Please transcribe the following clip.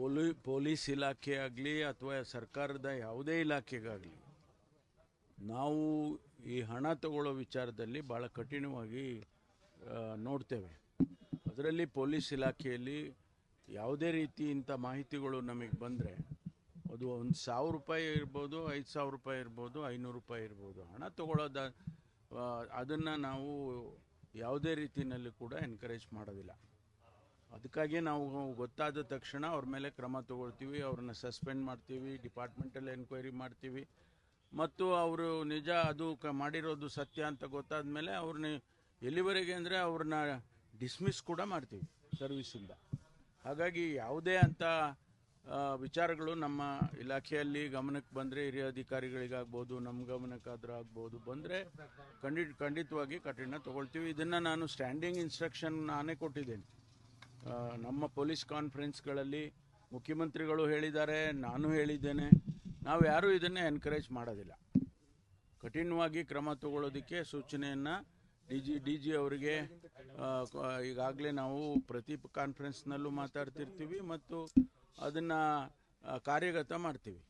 ಪೊಲಿ, police ಇಲಾಖೆ ಆಗಲಿ ಅಥವಾ ಸರ್ಕಾರದ ಯಾವುದೇ ಇಲಾಖೆಗಾಗಲಿ, ನಾವು ಈ ಹಣ ತಗೊಳ್ಳೋ ವಿಚಾರದಲ್ಲಿ ಭಾಳ ಕಠಿಣವಾಗಿ ನೋಡ್ತೇವೆ. ಅದರಲ್ಲಿ ಪೊಲೀಸ್ ಇಲಾಖೆಯಲ್ಲಿ ಯಾವುದೇ ರೀತಿ ಇಂಥ ಮಾಹಿತಿಗಳು ನಮಗೆ ಬಂದರೆ, ಅದು ಒಂದು ಸಾವಿರ ರೂಪಾಯಿ ಇರ್ಬೋದು, ಐದು ಸಾವಿರ ರೂಪಾಯಿ ಇರ್ಬೋದು, ಐನೂರು ರೂಪಾಯಿ ಇರ್ಬೋದು. ಹಣ ತಗೊಳ್ಳೋದ ಅದನ್ನು ನಾವು ಯಾವುದೇ ರೀತಿಯಲ್ಲಿ ಕೂಡ ಎನ್ಕರೇಜ್ ಮಾಡೋದಿಲ್ಲ. ಅದಕ್ಕಾಗಿ ನಾವು ಗೊತ್ತಾದ ತಕ್ಷಣ ಅವ್ರ ಮೇಲೆ ಕ್ರಮ ತಗೊಳ್ತೀವಿ, ಅವ್ರನ್ನ ಸಸ್ಪೆಂಡ್ ಮಾಡ್ತೀವಿ, ಡಿಪಾರ್ಟ್ಮೆಂಟಲ್ ಎನ್ಕ್ವೈರಿ ಮಾಡ್ತೀವಿ. ಮತ್ತು ಅವರು ನಿಜ ಅದು ಕ ಮಾಡಿರೋದು ಸತ್ಯ ಅಂತ ಗೊತ್ತಾದ ಮೇಲೆ ಅವ್ರನ್ನ ಎಲ್ಲಿವರೆಗೆ ಅಂದರೆ ಅವ್ರನ್ನ ಡಿಸ್ಮಿಸ್ ಕೂಡ ಮಾಡ್ತೀವಿ ಸರ್ವಿಸಿಂದ ಹಾಗಾಗಿ ಯಾವುದೇ ಅಂಥ ವಿಚಾರಗಳು ನಮ್ಮ ಇಲಾಖೆಯಲ್ಲಿ ಗಮನಕ್ಕೆ ಬಂದರೆ ಹಿರಿಯ ಅಧಿಕಾರಿಗಳಿಗಾಗ್ಬೋದು ನಮ್ಮ ಗಮನಕ್ಕಾದ್ರೂ ಆಗ್ಬೋದು, ಬಂದರೆ ಖಂಡಿತ ಖಂಡಿತವಾಗಿ ಕಠಿಣ ತಗೊಳ್ತೀವಿ. ಇದನ್ನು ನಾನು ಸ್ಟ್ಯಾಂಡಿಂಗ್ ಇನ್ಸ್ಟ್ರಕ್ಷನ್ ನಾನೇ ಕೊಟ್ಟಿದ್ದೇನೆ. ನಮ್ಮ ಪೊಲೀಸ್ ಕಾನ್ಫರೆನ್ಸ್ಗಳಲ್ಲಿ ಮುಖ್ಯಮಂತ್ರಿಗಳು ಹೇಳಿದ್ದಾರೆ, ನಾನು ಹೇಳಿದ್ದೇನೆ. ನಾವು ಯಾರೂ ಇದನ್ನೇ ಎನ್ಕರೇಜ್ ಮಾಡೋದಿಲ್ಲ. ಕಠಿಣವಾಗಿ ಕ್ರಮ ತಗೊಳ್ಳೋದಕ್ಕೆ ಸೂಚನೆಯನ್ನು ಡಿ ಜಿ ಡಿ ಜಿ ಅವರಿಗೆ ಈಗಾಗಲೇ ನಾವು ಪ್ರತಿ ಕಾನ್ಫರೆನ್ಸ್ನಲ್ಲೂ ಮಾತಾಡ್ತಿರ್ತೀವಿ ಮತ್ತು ಅದನ್ನು ಕಾರ್ಯಗತ ಮಾಡ್ತೀವಿ.